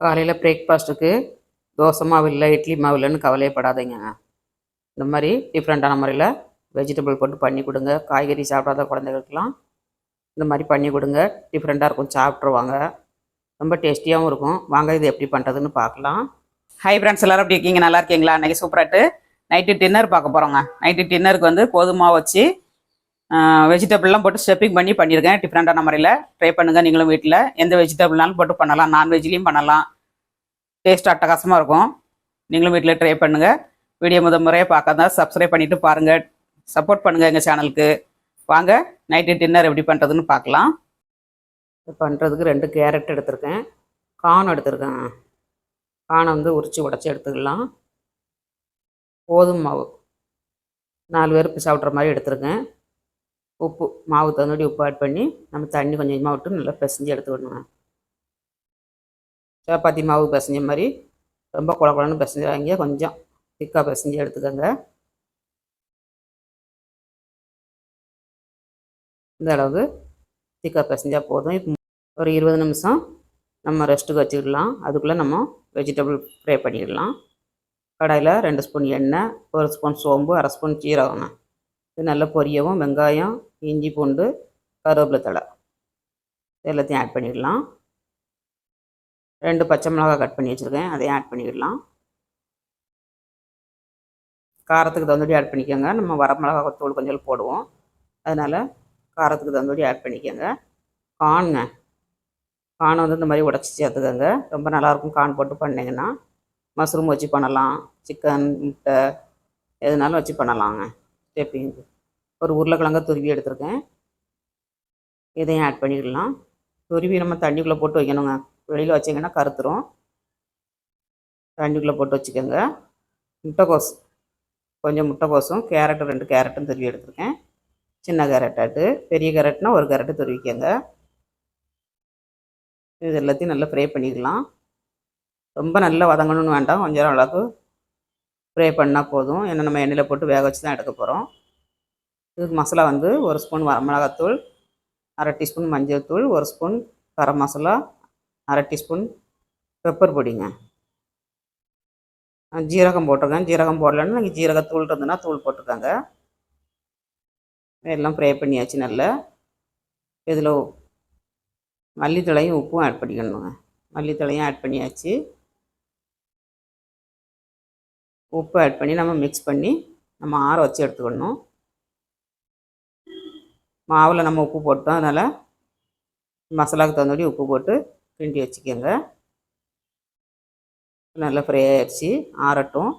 காலையில் பிரேக்ஃபாஸ்ட்டுக்கு தோசை மாவு இல்லை இட்லி மாவு இல்லைன்னு கவலையப்படாதீங்க. இந்த மாதிரி டிஃப்ரெண்ட்டான முறையில் வெஜிடபிள் போட்டு பண்ணி கொடுங்க. காய்கறி சாப்பிடாத குழந்தைகளுக்கெல்லாம் இந்த மாதிரி பண்ணி கொடுங்க. டிஃப்ரெண்ட்டாக இருக்கும் சாப்பிட்ருவாங்க ரொம்ப டேஸ்டியாகவும் இருக்கும். வாங்க இது எப்படி பண்ணுறதுன்னு பார்க்கலாம். ஹை ஃப்ரெண்ட்ஸ் எல்லோரும் எப்படி இருக்கீங்க? நல்லா இருக்கீங்களா? அன்றைக்கி சூப்பராட்டு நைட்டு டின்னர் பார்க்க போகிறோங்க நைட்டு டின்னருக்கு வந்து கோதுமா வச்சு வெஜிடபிள்லாம் போட்டு ஸ்டெப்பிங் பண்ணி பண்ணியிருக்கேன். டிஃப்ரெண்ட்டான முறையில் ட்ரை பண்ணுங்கள் நீங்களும் வீட்டில் எந்த வெஜிடபிள்னாலும் போட்டு பண்ணலாம். நான்வெஜ்லேயும் பண்ணலாம். டேஸ்ட் அட்டகாசமாக இருக்கும். நீங்களும் வீட்டில் ட்ரை பண்ணுங்கள் வீடியோ முத முறையாக பார்க்காதா சப்ஸ்கிரைப் பண்ணிவிட்டு பாருங்கள் சப்போர்ட் பண்ணுங்கள் எங்கள் சேனலுக்கு வாங்க நைட்டு டின்னர் எப்படி பண்ணுறதுன்னு பார்க்கலாம். இது பண்ணுறதுக்கு ரெண்டு கேரட் எடுத்திருக்கேன். கான் எடுத்திருக்கேன். கானை வந்து உரித்து உடச்சி எடுத்துக்கலாம். கோதுமை மாவு. நாலு பேருக்கு சாப்பிட்ற மாதிரி எடுத்திருக்கேன். உப்பு மாவு தகுந்தபடி உப்பு ஆட் பண்ணி நம்ம தண்ணி கொஞ்சம் கொஞ்சமாக விட்டு நல்லா பிசைஞ்சு எடுத்துக்கணுங்க சப்பாத்தி மாவு பிசைஞ்ச மாதிரி ரொம்ப குழ குழன்னு பிசைஞ்சு வாங்கி கொஞ்சம் திக்காக பிசைஞ்சு எடுத்துக்கோங்க. இந்த அளவுக்கு திக்காக பிசைஞ்சால் போதும். இப்போ ஒரு இருபது நிமிஷம் நம்ம ரெஸ்ட்டுக்கு வச்சுக்கிடலாம். அதுக்குள்ளே நம்ம வெஜிடபிள் ஃப்ரை பண்ணிடலாம். கடாயில் ரெண்டு ஸ்பூன் எண்ணெய் ஒரு ஸ்பூன் சோம்பு அரை ஸ்பூன் சீரகங்க இது நல்லா பொரியவும் வெங்காயம் இஞ்சி பூண்டு கருவேப்பிலை தழை. எல்லாத்தையும் ஆட் பண்ணிடலாம். ரெண்டு பச்சை மிளகாய் கட் பண்ணி வச்சுருக்கேன். அதையும் ஆட் பண்ணிடலாம். காரத்துக்கு தகுந்தபடி ஆட் பண்ணிக்கோங்க. நம்ம வர மிளகாய் தூள் கொஞ்சம் போடுவோம். அதனால் காரத்துக்கு தகுந்தபடி ஆட் பண்ணிக்கோங்க. காணுங்க. கான் வந்து இந்த மாதிரி உடச்சி சேர்த்துக்கோங்க. ரொம்ப நல்லாயிருக்கும் கான் போட்டு பண்ணிங்கன்னா. மஷ்ரூம் வச்சு பண்ணலாம். சிக்கன் முட்டை எதுனாலும் வச்சு பண்ணலாங்க. ஸ்டெப்பிங்கு ஒரு உருளைக்கிழங்க துருவி எடுத்திருக்கேன். இதையும் ஆட் பண்ணிடலாம் துருவி நம்ம தண்ணிக்குள்ளே போட்டு வைக்கணுங்க. வெளியில் வச்சிங்கன்னா கருத்துரும். தண்ணிக்குள்ளே போட்டு வச்சுக்கோங்க. முட்டைக்கோஸ். கொஞ்சம் முட்டைக்கோசும் கேரட்டும் ரெண்டு கேரட்டும் துருவி எடுத்திருக்கேன். சின்ன கேரட்டாட்டு பெரிய கேரட்னா ஒரு கேரட்டு துருவிக்கோங்க. இது எல்லாத்தையும் நல்லா ஃப்ரை பண்ணிக்கலாம். ரொம்ப நல்லா வதங்கணும்னு வேண்டாம். கொஞ்சம் அளவுக்கு ஃப்ரை பண்ணால் போதும். ஏன்னா நம்ம எண்ணெயில் போட்டு வேக வச்சு தான் எடுக்க போகிறோம் இதுக்கு மசாலா வந்து ஒரு ஸ்பூன் வரமிளகாத்தூள் அரை டீஸ்பூன் மஞ்சள் தூள் ஒரு ஸ்பூன் கரம் மசாலா அரை டீஸ்பூன் பெப்பர் பொடிங்க. ஜீரகம் போட்டிருக்கேன். ஜீரகம் போடலன்னு நீங்கள் ஜீரகத்தூள் இருந்ததுன்னா தூள் போட்டிருக்காங்க. எல்லாம் ஃப்ரை பண்ணியாச்சு நல்லா. இதில் மல்லித்தழையும் உப்பும் ஆட் பண்ணிக்கணுங்க. மல்லித்தழையும் ஆட் பண்ணியாச்சு. உப்பு ஆட் பண்ணி நம்ம மிக்ஸ் பண்ணி நம்ம ஆற வச்சு எடுத்துக்கணும். மாவில் நம்ம உப்பு போட்டோம். அதனால் மசாலாவுக்கு தகுந்தபடி உப்பு போட்டு கிண்டி வச்சுக்கோங்க. நல்லா ஃப்ரை ஆயிடுச்சு. ஆறட்டும்.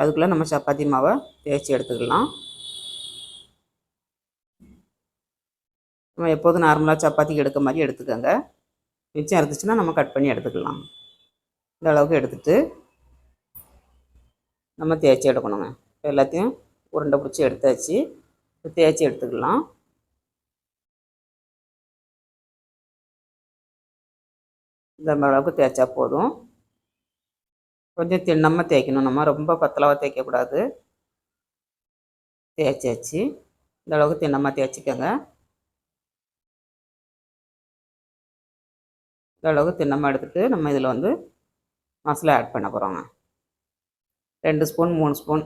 அதுக்குள்ளே நம்ம சப்பாத்தி மாவை தேய்ச்சி எடுத்துக்கலாம். நம்ம எப்போதும் நார்மலாக சப்பாத்திக்கு எடுக்க மாதிரி எடுத்துக்கோங்க. மிச்சம் இருந்துச்சுன்னா நம்ம கட் பண்ணி எடுத்துக்கலாம். இந்த அளவுக்கு எடுத்துகிட்டு நம்ம தேய்ச்சி எடுக்கணுங்க. எல்லாத்தையும் உருண்டை பிடிச்சி எடுத்தாச்சு. தேய்ச்சி எடுத்துக்கலாம். இந்த அளவுக்கு தேய்ச்சா போதும். கொஞ்சம் தின்னமாக தேய்க்கணும். நம்ம ரொம்ப பத்தளவாக தேய்க்கக்கூடாது. தேய்ச்சாச்சு. இந்த அளவுக்கு தின்னமாக தேய்ச்சிக்கோங்க. இந்த அளவுக்கு தின்னமாக எடுத்துகிட்டு நம்ம இதில் வந்து மசாலா ஆட் பண்ண போகிறோங்க ரெண்டு ஸ்பூன் மூணு ஸ்பூன்.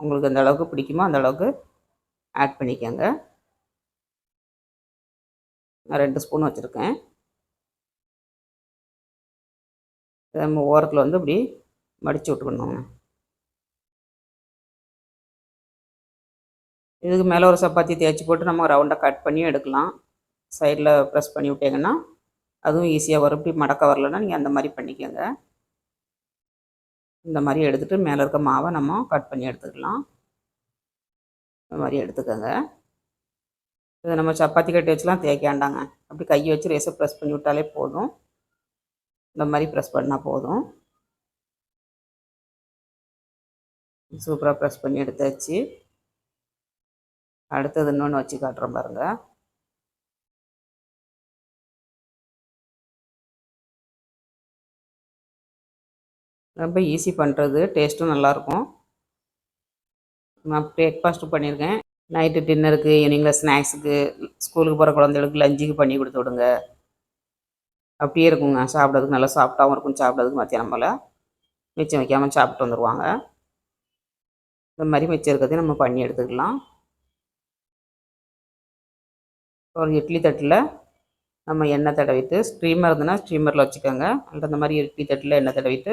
உங்களுக்கு அந்த அளவுக்கு பிடிக்குமோ அந்த அளவுக்கு ஆட் பண்ணிக்கோங்க. நான் ரெண்டு ஸ்பூன் வச்சுருக்கேன். நம்ம ஓரத்தில் வந்து இப்படி மடித்து விட்டுக்கணுங்க இதுக்கு மேலே ஒரு சப்பாத்தி தேய்ச்சி போட்டு நம்ம ரவுண்டாக கட் பண்ணியும் எடுக்கலாம். சைடில் ப்ரெஸ் பண்ணி விட்டிங்கன்னா அதுவும் ஈஸியாக வரும். இப்படி மடக்க வரலன்னா நீங்கள் அந்த மாதிரி பண்ணிக்கோங்க. இந்த மாதிரி எடுத்துகிட்டு மேலே இருக்க மாவை நம்ம கட் பண்ணி எடுத்துக்கலாம். இந்த மாதிரி எடுத்துக்கோங்க. இதை நம்ம சப்பாத்தி கட்டி வச்சுலாம் தேய்க்க வேண்டாங்க அப்படி கையை வச்சு ரேசை ப்ரெஸ் பண்ணி விட்டாலே போதும். இந்த மாதிரி ப்ரெஸ் பண்ணால் போதும். சூப்பராக ப்ரெஸ் பண்ணி எடுத்தாச்சு. அடுத்தது இன்னொன்று வச்சு காட்டுறோம் பாருங்கள் ரொம்ப ஈஸி பண்ணுறது டேஸ்ட்டும் நல்லாயிருக்கும் நான் பிரேக்ஃபாஸ்ட்டு பண்ணியிருக்கேன் நைட்டு டின்னருக்கு ஈவினிங்கில் ஸ்நாக்ஸுக்கு ஸ்கூலுக்கு போகிற குழந்தைகளுக்கு லஞ்சுக்கு பண்ணி கொடுத்து விடுங்க. அப்படியே இருக்குங்க. சாப்பிட்றதுக்கு நல்லா சாப்பிட்டாவும் இருக்கும். சாப்பிட்றதுக்கு மத்தியானம் போல் மிச்சம் வைக்காமல் சாப்பிட்டு வந்துடுவாங்க இந்த மாதிரி மிச்சம் இருக்கிறதையும் நம்ம பண்ணி எடுத்துக்கலாம். ஒரு இட்லி தட்டில் நம்ம எண்ணெய் தடவிட்டு ஸ்ட்ரீமர் இருந்ததுன்னா ஸ்ட்ரீமரில் வச்சுக்கோங்க. அந்த மாதிரி இட்லி தட்டில் எண்ணெய் தடவிட்டு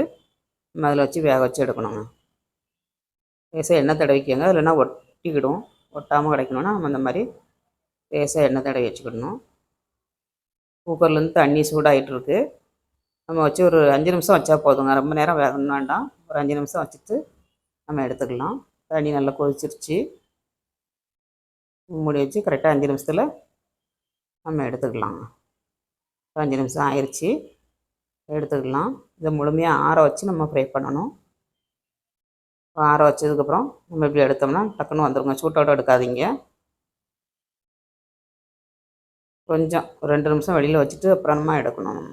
அதில் வச்சு வேக வச்சு எடுக்கணுங்க. லேசாக எண்ணெய் தடவிக்கோங்க. இல்லைன்னா ஒட்டிக்கிடும். ஒட்டாமல் கிடைக்கணும்னா நம்ம இந்த மாதிரி லேசாக எண்ணெய் தடவி வச்சுக்கிடணும். குக்கர்லேருந்து தண்ணி சூடாகிட்டுருக்கு நம்ம வச்சு ஒரு அஞ்சு நிமிஷம் வச்சா போதுங்க. ரொம்ப நேரம் வேகணும் வேண்டாம். ஒரு அஞ்சு நிமிஷம் வச்சுட்டு நம்ம எடுத்துக்கலாம். தண்ணி நல்லா கொதிச்சிருச்சு. மூடி வச்சு கரெக்டாக அஞ்சு நிமிஷத்தில் நம்ம எடுத்துக்கலாங்க. அஞ்சு நிமிஷம் ஆயிடுச்சு எடுத்துக்கலாம். இதை முழுமையாக ஆற வச்சு நம்ம ஃப்ரை பண்ணணும். ஆற வச்சதுக்கப்புறம் நம்ம இப்படி எடுத்தோம்னா டக்குன்னு வந்துருங்க. சூட்டோட எடுக்காதீங்க. கொஞ்சம் ரெண்டு நிமிஷம் வெளியில் வச்சுட்டு அப்புறமா எடுக்கணும் நம்ம.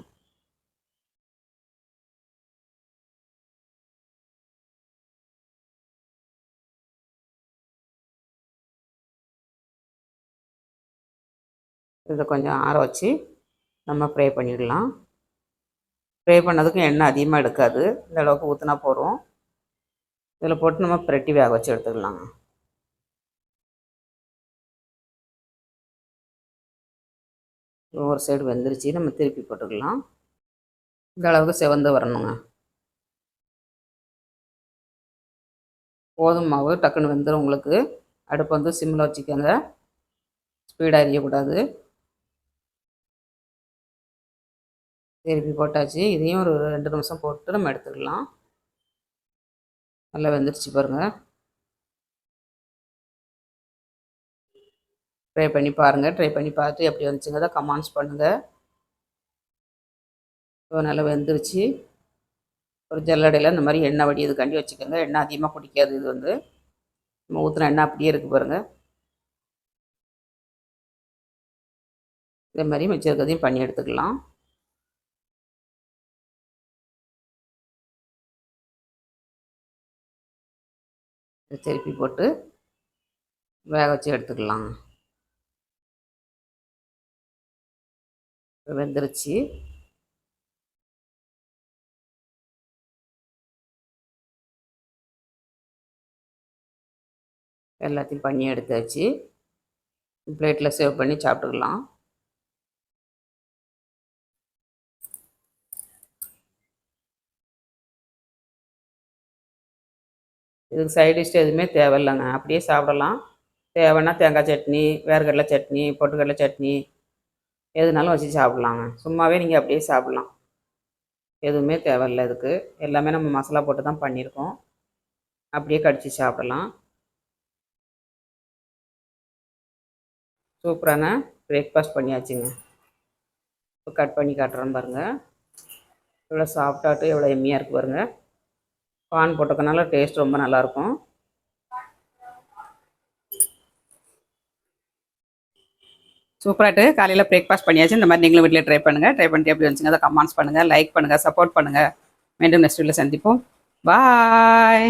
இதை கொஞ்சம் ஆற வச்சு நம்ம ஃப்ரை பண்ணிடலாம். ஃப்ரை பண்ணதுக்கும் எண்ணெய் அதிகமாக எடுக்காது. இந்த அளவுக்கு ஊற்றினா போதும். இதில் போட்டு நம்ம பிரட்டி வேக வச்சு எடுத்துக்கலாங்க. ஒரு சைடு வெந்துருச்சு. நம்ம திருப்பி போட்டுக்கலாம். இந்த அளவுக்கு செவந்து வரணுங்க. கோதுமை மாவு. டக்குன்னு வெந்துடும் உங்களுக்கு. அடுப்பு வந்து சிம்மில் வச்சுக்கோங்க. ஸ்பீடாக எரியக்கூடாது. திருப்பி போட்டாச்சு. இதையும் ஒரு ரெண்டு நிமிஷம் போட்டு நம்ம எடுத்துக்கலாம். நல்லா வெந்துருச்சு பாருங்கள் ட்ரை பண்ணி பாருங்கள் ட்ரை பண்ணி பார்த்து எப்படி வந்துச்சுங்க கமெண்ட்ஸ் பண்ணுங்கள் இப்போ நல்லா வெந்துருச்சு. ஒரு ஜல்லடையில் இந்த மாதிரி எண்ணெய் வடியதுக்காண்டி வச்சுக்கோங்க. எண்ணெய் அதிகமாக குடிக்காது இது வந்து. நம்ம ஊற்றின எண்ணெய் அப்படியே இருக்குது பாருங்கள் இதே மாதிரி மிச்சம் இருக்கிறதையும் பண்ணி எடுத்துக்கலாம். திருப்பி போட்டு வேக வச்சு எடுத்துக்கலாம். வெந்துருச்சு. எல்லாத்தையும் பண்ணி எடுத்தாச்சு. பிளேட்டில் சேவ் பண்ணி சாப்பிட்டுக்கலாம். இதுக்கு சைட் டிஷ் எதுவுமே தேவையில்லைங்க அப்படியே சாப்பிடலாம். தேவைன்னா தேங்காய் சட்னி வேர்க்கடலை சட்னி பொட்டுக்கடலை சட்னி எதுனாலும் வச்சு சாப்பிட்லாங்க. சும்மாவே நீங்கள் அப்படியே சாப்பிட்லாம். எதுவுமே தேவையில்லை இதுக்கு. எல்லாமே நம்ம மசாலா போட்டு தான் பண்ணியிருக்கோம். அப்படியே கடிச்சு சாப்பிடலாம். சூப்பரான பிரேக்ஃபாஸ்ட் பண்ணியாச்சுங்க. இப்போ கட் பண்ணி காட்டுறேன் பாருங்கள் எவ்வளோ சாப்பிட்டாட்டு எவ்வளோ எம்மியாக இருக்குது பாருங்கள் பான் போட்டுக்கனால டேஸ்ட் ரொம்ப நல்லாயிருக்கும் சூப்பராகிட்டு காலையில் பிரேக்ஃபாஸ்ட் பண்ணியாச்சு. இந்த மாதிரி நீங்களும் வீட்டில் ட்ரை பண்ணுங்கள் ட்ரை பண்ணிட்டு எப்படி வந்துச்சுங்க அதை கமெண்ட்ஸ் பண்ணுங்கள் லைக் பண்ணுங்கள் சப்போர்ட் பண்ணுங்கள் மீண்டும் நெக்ஸ்ட் வீட்டில் சந்திப்போம். பாய்